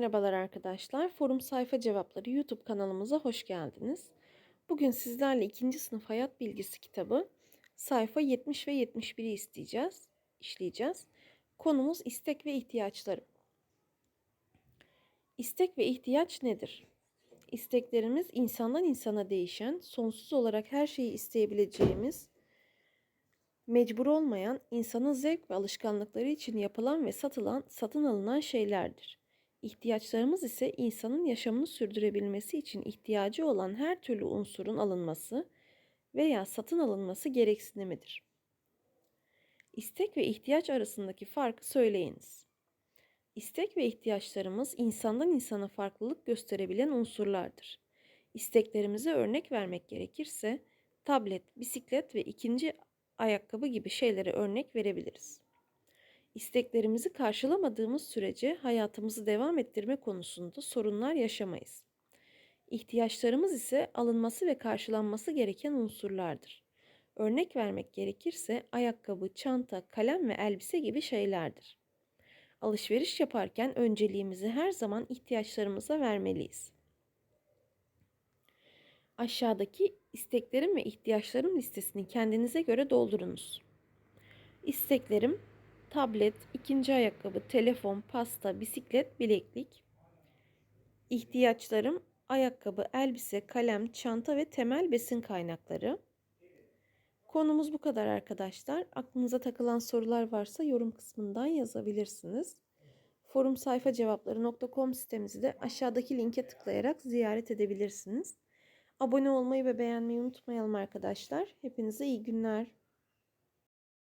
Merhabalar arkadaşlar. Forum Sayfa Cevapları YouTube kanalımıza hoş geldiniz. Bugün sizlerle 2. sınıf hayat bilgisi kitabı sayfa 70 ve 71'i isteyeceğiz, işleyeceğiz. Konumuz istek ve ihtiyaçları. İstek ve ihtiyaç nedir? İsteklerimiz insandan insana değişen, sonsuz olarak her şeyi isteyebileceğimiz, mecbur olmayan, insanın zevk ve alışkanlıkları için yapılan ve satılan, satın alınan şeylerdir. İhtiyaçlarımız ise insanın yaşamını sürdürebilmesi için ihtiyacı olan her türlü unsurun alınması veya satın alınması gereksinimidir. İstek ve ihtiyaç arasındaki farkı söyleyiniz. İstek ve ihtiyaçlarımız insandan insana farklılık gösterebilen unsurlardır. İsteklerimize örnek vermek gerekirse tablet, bisiklet ve ikinci ayakkabı gibi şeylere örnek verebiliriz. İsteklerimizi karşılamadığımız sürece hayatımızı devam ettirme konusunda sorunlar yaşamayız. İhtiyaçlarımız ise alınması ve karşılanması gereken unsurlardır. Örnek vermek gerekirse ayakkabı, çanta, kalem ve elbise gibi şeylerdir. Alışveriş yaparken önceliğimizi her zaman ihtiyaçlarımıza vermeliyiz. Aşağıdaki isteklerim ve ihtiyaçlarım listesini kendinize göre doldurunuz. İsteklerim tablet, ikinci ayakkabı, telefon, pasta, bisiklet, bileklik. İhtiyaçlarım ayakkabı, elbise, kalem, çanta ve temel besin kaynakları. Konumuz bu kadar arkadaşlar. Aklınıza takılan sorular varsa yorum kısmından yazabilirsiniz. Forum sayfa cevapları.com sitemizi de aşağıdaki linke tıklayarak ziyaret edebilirsiniz. Abone olmayı ve beğenmeyi unutmayalım arkadaşlar. Hepinize iyi günler.